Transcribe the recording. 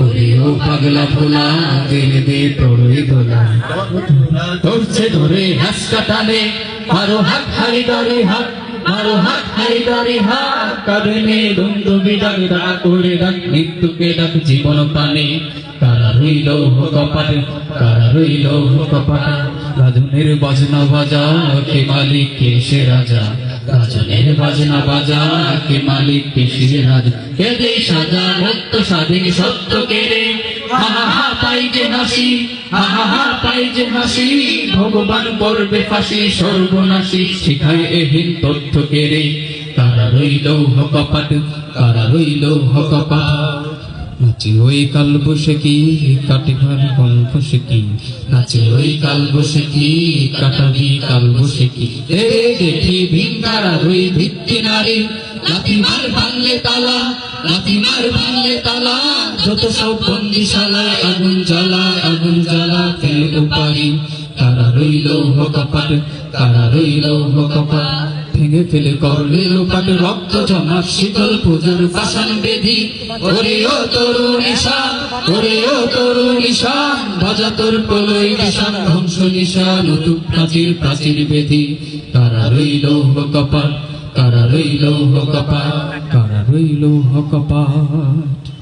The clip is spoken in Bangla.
ওরে ও পাগলা ভোলা তেরে দে প্রলয় ধোলা ধরছে ধরে হাসকা টানে মারো হাত হাই দারে হাত, মারো হাত হাই দারে হাত। ডাক করে ডাক, মৃত্যুকে ডাক জীবন প্রাণে। কারা রইল কপাটে, কারা রইল কপাটে? রাজনের বাজনা বাজা কে মালিক কে সে রাজা। রাজনের বাজনা বাজা কে মালিক কে কে দে সাজা মুক্ত স্বাধীন সত্য হা হা পাই যে হাসি পাই যে হাসি, ভগবান করবে ফাঁসি শিখায় এহীন তথ্য কেড়ে। কারা রইল হকপাট কারা রইল হকপাট নাচে ওই কাল বসে কি কাটে ঘর বন বসে কি? নাচে ওই কাল বসে কি, কাটাবি কাল বসে এ দেখি ভিঙ্গারা রই ভিত্তি নারী। লাথি মার ভাঙলে তালা লাথি মার ভাঙলে তালা। যত সব বন্দিশালায় আগুন জ্বালা আগুন জ্বালা ফেলে উপারি। তারা রইল হকপাট তারা রইল হকপাট ভেঙে ফেলে করলে লোপাট, রক্ত জমা শীতল পুজোর পাশান বেধি। ওরে ও তরুণ ওরে ও তরুণ তোর প্রলয় নিশান, ধ্বংস নিশান নতুন প্রাচীর প্রাচীর বেধি তারা রইল তারা রইল তারা রইল কপাট।